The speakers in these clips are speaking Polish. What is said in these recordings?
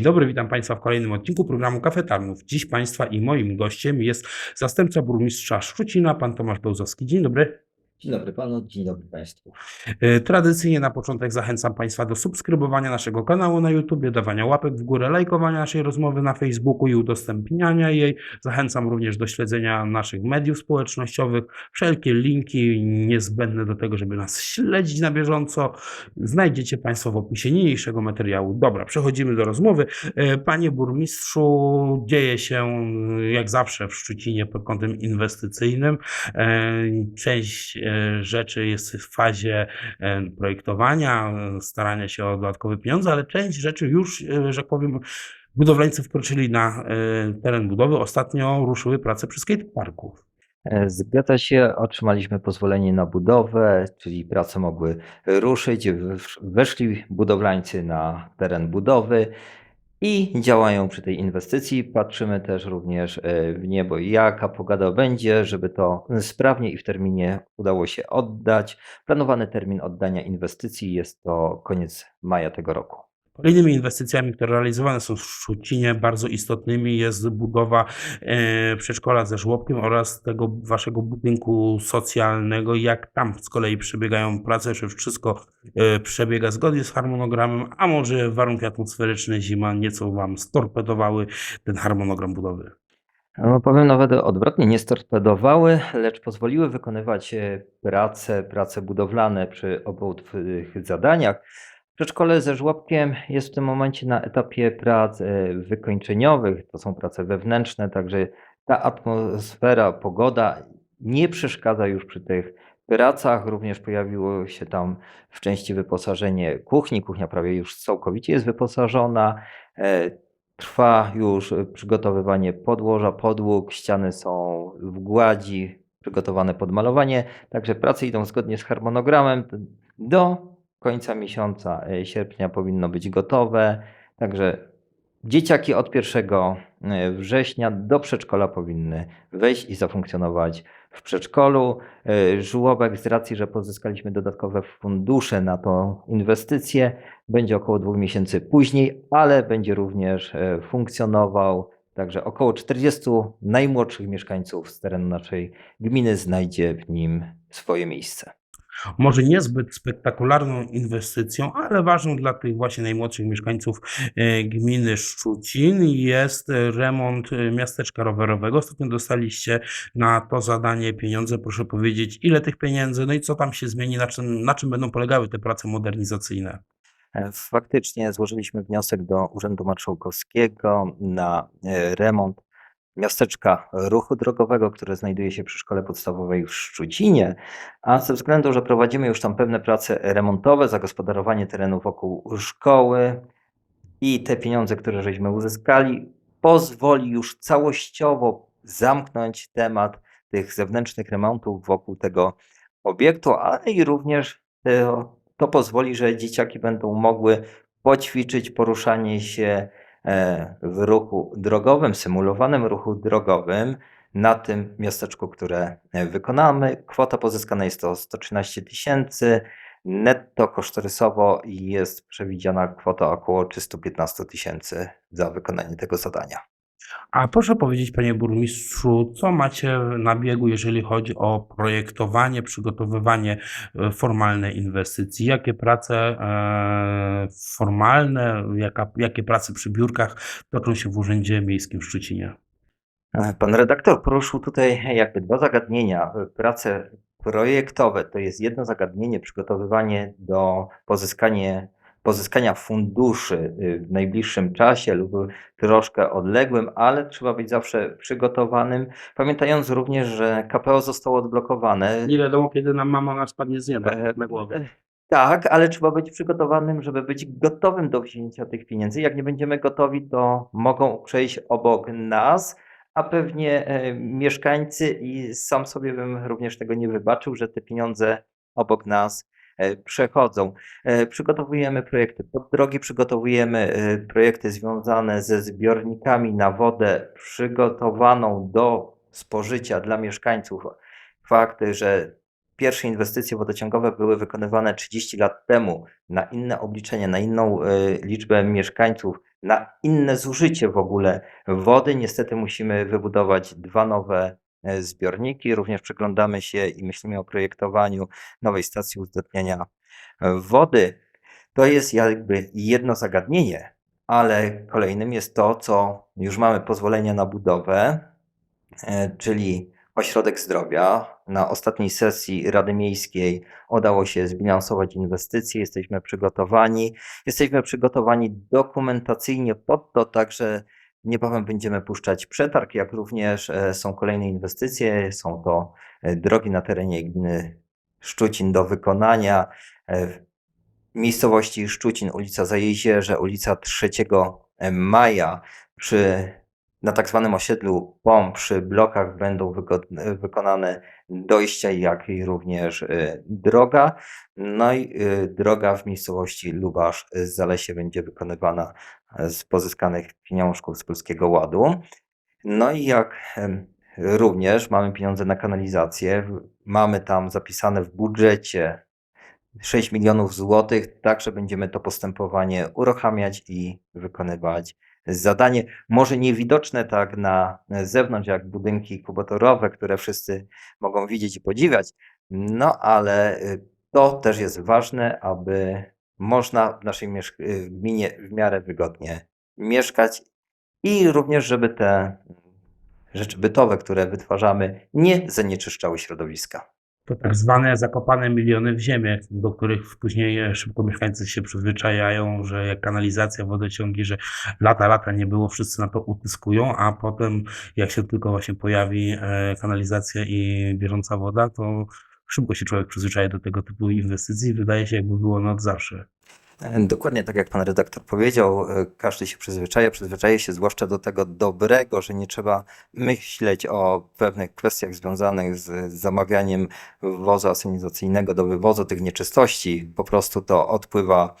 Dzień dobry, witam Państwa w kolejnym odcinku programu Kafetarnów. Dziś Państwa i moim gościem jest zastępca burmistrza Szczucina, pan Tomasz Bełzowski. Dzień dobry. Dzień dobry panu, dzień dobry państwu. E, Tradycyjnie na początek zachęcam Państwa do subskrybowania naszego kanału na YouTube, dawania łapek w górę, lajkowania naszej rozmowy na Facebooku i udostępniania jej. Zachęcam również do śledzenia naszych mediów społecznościowych. Wszelkie linki niezbędne do tego, żeby nas śledzić na bieżąco, znajdziecie Państwo w opisie niniejszego materiału. Dobra, przechodzimy do rozmowy. E, Panie burmistrzu, dzieje się jak zawsze w Szczucinie pod kątem inwestycyjnym. E, Część rzeczy jest w fazie e, projektowania, e, starania się o dodatkowe pieniądze, ale część rzeczy już, e, że powiem, budowlańcy wkroczyli na e, teren budowy. Ostatnio ruszyły prace przy skateparku. E, Zgadza się, otrzymaliśmy pozwolenie na budowę, czyli prace mogły ruszyć. Wesz- Weszli budowlańcy na teren budowy i działają przy tej inwestycji. Patrzymy też również e, w niebo, jaka pogoda będzie, żeby to sprawnie i w terminie udało się oddać. Planowany termin oddania inwestycji jest to koniec maja tego roku. Kolejnymi inwestycjami, które realizowane są w Szczucinie, bardzo istotnymi jest budowa e, przedszkola ze żłobkiem oraz tego waszego budynku socjalnego. Jak tam z kolei przebiegają prace, czy wszystko e, przebiega zgodnie z harmonogramem, a może warunki atmosferyczne zima nieco wam storpedowały ten harmonogram budowy? No, powiem nawet odwrotnie, nie storpedowały, lecz pozwoliły wykonywać e, prace, prace budowlane przy obu tych zadaniach. Przedszkole ze żłobkiem jest w tym momencie na etapie prac e, wykończeniowych. To są prace wewnętrzne, także ta atmosfera, pogoda nie przeszkadza już przy tych pracach. Również pojawiło się tam w części wyposażenie kuchni. Kuchnia prawie już całkowicie jest wyposażona. E, Trwa już przygotowywanie podłoża, podłóg, ściany są w gładzi, przygotowane pod malowanie. Także prace idą zgodnie z harmonogramem. Do końca miesiąca e, sierpnia powinno być gotowe. Także dzieciaki od 1 e, września do przedszkola powinny wejść i zafunkcjonować w przedszkolu. E, Żłobek z racji, że pozyskaliśmy dodatkowe fundusze na tą inwestycję, będzie około dwóch miesięcy później, ale będzie również funkcjonował. Także około 40 najmłodszych mieszkańców z terenu naszej gminy znajdzie w nim swoje miejsce. Może niezbyt spektakularną inwestycją, ale ważną dla tych właśnie najmłodszych mieszkańców e, gminy Szczucin jest remont e, miasteczka rowerowego. Ostatnio dostaliście na to zadanie pieniądze. Proszę powiedzieć, ile tych pieniędzy, no i co tam się zmieni, na czym, na czym będą polegały te prace modernizacyjne? E, Faktycznie złożyliśmy wniosek do Urzędu Marszałkowskiego na remont miasteczka ruchu drogowego, które znajduje się przy szkole podstawowej w Szczucinie, a ze względu, że prowadzimy już tam pewne prace remontowe, zagospodarowanie terenu wokół szkoły i te pieniądze, które żeśmy uzyskali, pozwoli już całościowo zamknąć temat tych zewnętrznych remontów wokół tego obiektu, ale i również to, pozwoli, że dzieciaki będą mogły poćwiczyć poruszanie się w ruchu drogowym, symulowanym ruchu drogowym na tym miasteczku, które e, wykonamy. Kwota pozyskana jest to 113 tysięcy. Netto kosztorysowo jest przewidziana kwota około 315 tysięcy za wykonanie tego zadania. A proszę powiedzieć, panie burmistrzu, co macie na biegu, jeżeli chodzi o projektowanie, przygotowywanie e, formalnej inwestycji? Jakie prace e, formalne, jaka, jakie prace przy biurkach toczą się w Urzędzie Miejskim w Szczucinie? E, Pan redaktor poruszył tutaj jakby dwa zagadnienia. Prace projektowe to jest jedno zagadnienie, przygotowywanie do pozyskania, pozyskania funduszy y, w najbliższym czasie lub troszkę odległym, ale trzeba być zawsze przygotowanym. Pamiętając również, że KPO zostało odblokowane. Nie wiadomo, kiedy nam mama nas spadnie z nieba E, na głowę. e, Tak, ale trzeba być przygotowanym, żeby być gotowym do wzięcia tych pieniędzy. Jak nie będziemy gotowi, to mogą przejść obok nas, a pewnie e, mieszkańcy i sam sobie bym również tego nie wybaczył, że te pieniądze obok nas e, przechodzą. E, Przygotowujemy projekty pod drogi, przygotowujemy e, projekty związane ze zbiornikami na wodę przygotowaną do spożycia dla mieszkańców. Fakt, że pierwsze inwestycje wodociągowe były wykonywane 30 lat temu na inne obliczenie, na inną e, liczbę mieszkańców. na inne zużycie w ogóle wody. Niestety musimy wybudować dwa nowe e, zbiorniki. Również przyglądamy się i myślimy o projektowaniu nowej stacji uzdatniania e, wody. To jest jakby jedno zagadnienie, ale kolejnym jest to, co już mamy pozwolenie na budowę, e, czyli ośrodek zdrowia. Na ostatniej sesji Rady Miejskiej udało się zbilansować inwestycje, jesteśmy przygotowani. Jesteśmy przygotowani dokumentacyjnie pod to, także niebawem będziemy puszczać przetarg, jak również e, są kolejne inwestycje. Są to e, drogi na terenie gminy Szczucin do wykonania. e, w miejscowości Szczucin, ulica Zajezierze, ulica 3 Maja przy na tak zwanym osiedlu POM przy blokach będą wykonane dojścia, jak i również droga. No i droga w miejscowości Lubasz y, Zalesie będzie wykonywana z pozyskanych pieniążków z Polskiego Ładu. No i jak również mamy pieniądze na kanalizację, mamy tam zapisane w budżecie 6 milionów złotych, także będziemy to postępowanie uruchamiać i wykonywać zadanie. Może niewidoczne tak na zewnątrz, jak budynki kubotorowe, które wszyscy mogą widzieć i podziwiać, no ale y, to też jest ważne, aby można w naszej y, gminie w miarę wygodnie mieszkać i również, żeby te rzeczy bytowe, które wytwarzamy, nie zanieczyszczały środowiska. To tak zwane zakopane miliony w ziemię, do których później e, szybko mieszkańcy się przyzwyczajają, że jak kanalizacja, wodociągi, że lata, lata nie było, wszyscy na to utyskują, a potem jak się tylko właśnie pojawi e, kanalizacja i bieżąca woda, to szybko się człowiek przyzwyczaja do tego typu inwestycji. Wydaje się, jakby było no od zawsze. E, Dokładnie tak jak pan redaktor powiedział, e, każdy się przyzwyczaja, przyzwyczaja się zwłaszcza do tego dobrego, że nie trzeba myśleć o pewnych kwestiach związanych z zamawianiem wozu asynizacyjnego do wywozu tych nieczystości. Po prostu to odpływa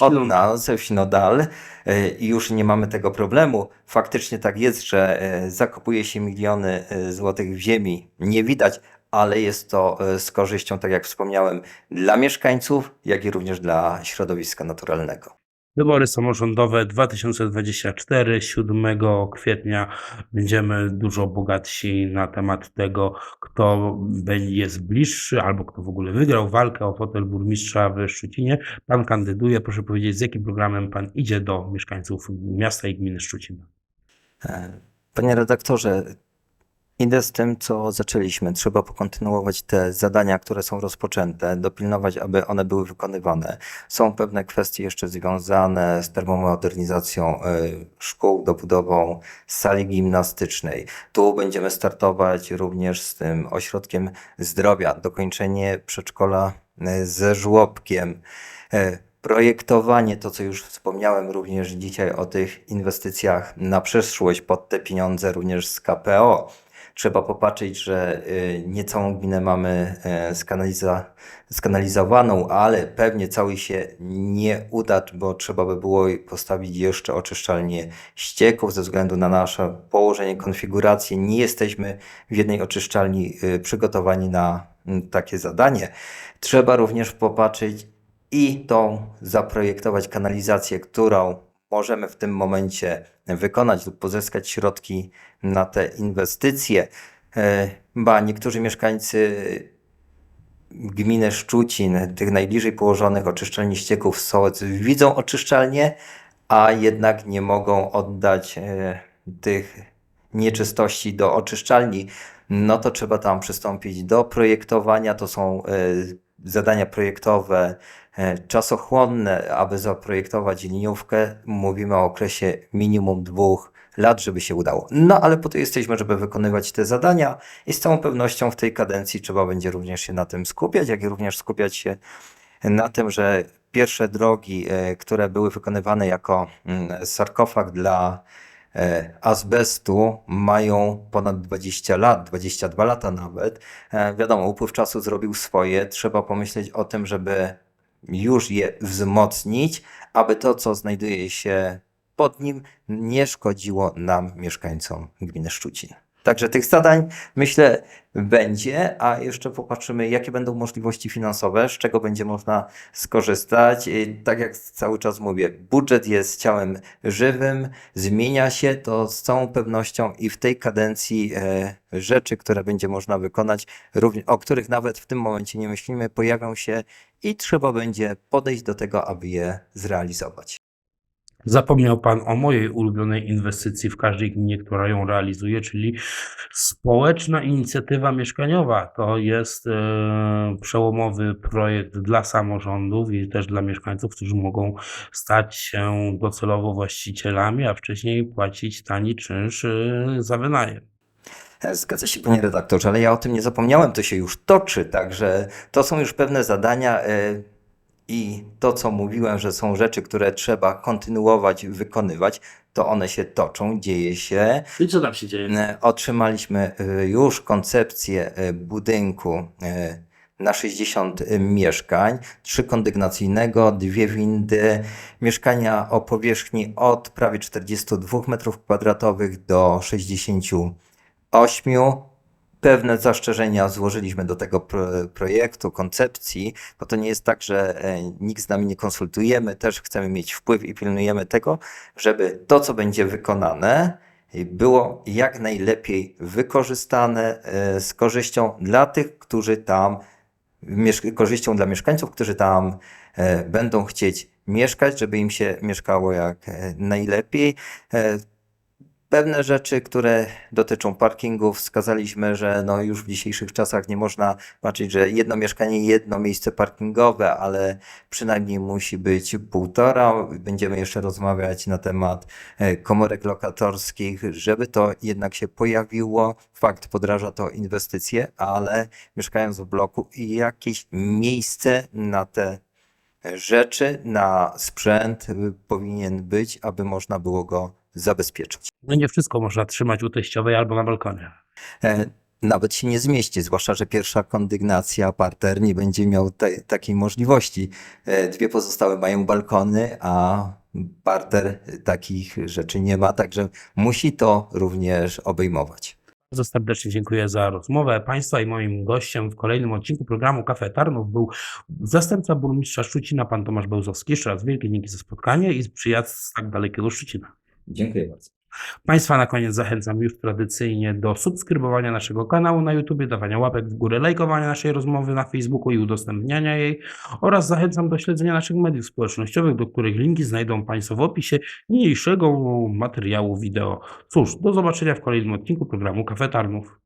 od nas w Sinodal e, i już nie mamy tego problemu. Faktycznie tak jest, że zakopuje się miliony złotych w ziemi. Nie widać, ale jest to e, z korzyścią, tak jak wspomniałem, dla mieszkańców, jak i również dla środowiska naturalnego. Wybory samorządowe 2024, 7 kwietnia. Będziemy dużo bogatsi na temat tego, kto jest bliższy albo kto w ogóle wygrał walkę o fotel burmistrza w Szczucinie. Pan kandyduje. Proszę powiedzieć, z jakim programem pan idzie do mieszkańców miasta i gminy Szczucina? E, Panie redaktorze, idę z tym, co zaczęliśmy. Trzeba pokontynuować te zadania, które są rozpoczęte, dopilnować, aby one były wykonywane. Są pewne kwestie jeszcze związane z termomodernizacją e, szkół, dobudową sali gimnastycznej. Tu będziemy startować również z tym ośrodkiem zdrowia, dokończenie przedszkola e, ze żłobkiem. E, Projektowanie, to co już wspomniałem również dzisiaj o tych inwestycjach na przyszłość pod te pieniądze również z KPO. Trzeba popatrzeć, że y, nie całą gminę mamy e, skanaliza- skanalizowaną, ale pewnie cały się nie uda, bo trzeba by było postawić jeszcze oczyszczalnię ścieków ze względu na nasze położenie, konfigurację. Nie jesteśmy w jednej oczyszczalni y, przygotowani na mm, takie zadanie. Trzeba również popatrzeć i tą zaprojektować kanalizację, którą możemy w tym momencie wykonać lub pozyskać środki na te inwestycje. E, Ba, niektórzy mieszkańcy gminy Szczucin, tych najbliżej położonych oczyszczalni ścieków Sołec, widzą oczyszczalnię, a jednak nie mogą oddać e, tych nieczystości do oczyszczalni, no to trzeba tam przystąpić do projektowania. To są e, zadania projektowe czasochłonne, aby zaprojektować liniówkę. Mówimy o okresie minimum dwóch lat, żeby się udało. No ale po to jesteśmy, żeby wykonywać te zadania i z całą pewnością w tej kadencji trzeba będzie również się na tym skupiać, jak i również skupiać się na tym, że pierwsze drogi, e, które były wykonywane jako mm, sarkofag dla e, azbestu mają ponad 20 lat, 22 lata nawet. E, Wiadomo, upływ czasu zrobił swoje. Trzeba pomyśleć o tym, żeby już je wzmocnić, aby to, co znajduje się pod nim, nie szkodziło nam, mieszkańcom gminy Szczucin. Także tych zadań myślę będzie, a jeszcze popatrzymy, jakie będą możliwości finansowe, z czego będzie można skorzystać. I tak jak cały czas mówię, budżet jest ciałem żywym, zmienia się to z całą pewnością i w tej kadencji e, rzeczy, które będzie można wykonać, o których nawet w tym momencie nie myślimy, pojawią się i trzeba będzie podejść do tego, aby je zrealizować. Zapomniał Pan o mojej ulubionej inwestycji w każdej gminie, która ją realizuje, czyli społeczna inicjatywa mieszkaniowa. To jest e, przełomowy projekt dla samorządów i też dla mieszkańców, którzy mogą stać się docelowo właścicielami, a wcześniej płacić tani czynsz e, za wynajem. E, Zgadza się, panie redaktorze, ale ja o tym nie zapomniałem, to się już toczy, także to są już pewne zadania e, i to, co mówiłem, że są rzeczy, które trzeba kontynuować, wykonywać, to one się toczą, dzieje się. I co tam się dzieje? E, Otrzymaliśmy e, już koncepcję e, budynku na 60 mieszkań, trzy kondygnacyjnego, dwie windy, mieszkania o powierzchni od prawie 42 m2 do 68. Pewne zastrzeżenia złożyliśmy do tego pro, projektu, koncepcji, bo to nie jest tak, że e, nikt z nami nie konsultujemy, też chcemy mieć wpływ i pilnujemy tego, żeby to, co będzie wykonane, było jak najlepiej wykorzystane e, z korzyścią dla tych, którzy tam, korzyścią dla mieszkańców, którzy tam e, będą chcieć mieszkać, żeby im się mieszkało jak najlepiej. E, Pewne rzeczy, które dotyczą parkingów, wskazaliśmy, że no już w dzisiejszych czasach nie można patrzeć, że jedno mieszkanie, jedno miejsce parkingowe, ale przynajmniej musi być półtora. Będziemy jeszcze rozmawiać na temat e, komórek lokatorskich, żeby to jednak się pojawiło. Fakt, podraża to inwestycje, ale mieszkając w bloku jakieś miejsce na te rzeczy, na sprzęt y, powinien być, aby można było go zabezpieczyć. No nie wszystko można trzymać u teściowej albo na balkonie. E, Nawet się nie zmieści, zwłaszcza, że pierwsza kondygnacja, parter nie będzie miał te, takiej możliwości. E, Dwie pozostałe mają balkony, a parter takich rzeczy nie ma, także musi to również obejmować. Bardzo serdecznie dziękuję za rozmowę Państwa i moim gościem w kolejnym odcinku programu Kafe Tarnów był zastępca burmistrza Szczucina, pan Tomasz Bełzowski. Jeszcze raz wielkie dzięki za spotkanie i przyjazd z tak dalekiego Szczucina. Dziękuję bardzo. Państwa na koniec zachęcam już tradycyjnie do subskrybowania naszego kanału na YouTube, dawania łapek w górę, lajkowania naszej rozmowy na Facebooku i udostępniania jej oraz zachęcam do śledzenia naszych mediów społecznościowych, do których linki znajdą Państwo w opisie niniejszego materiału wideo. Cóż, do zobaczenia w kolejnym odcinku programu Kafe Tarnów.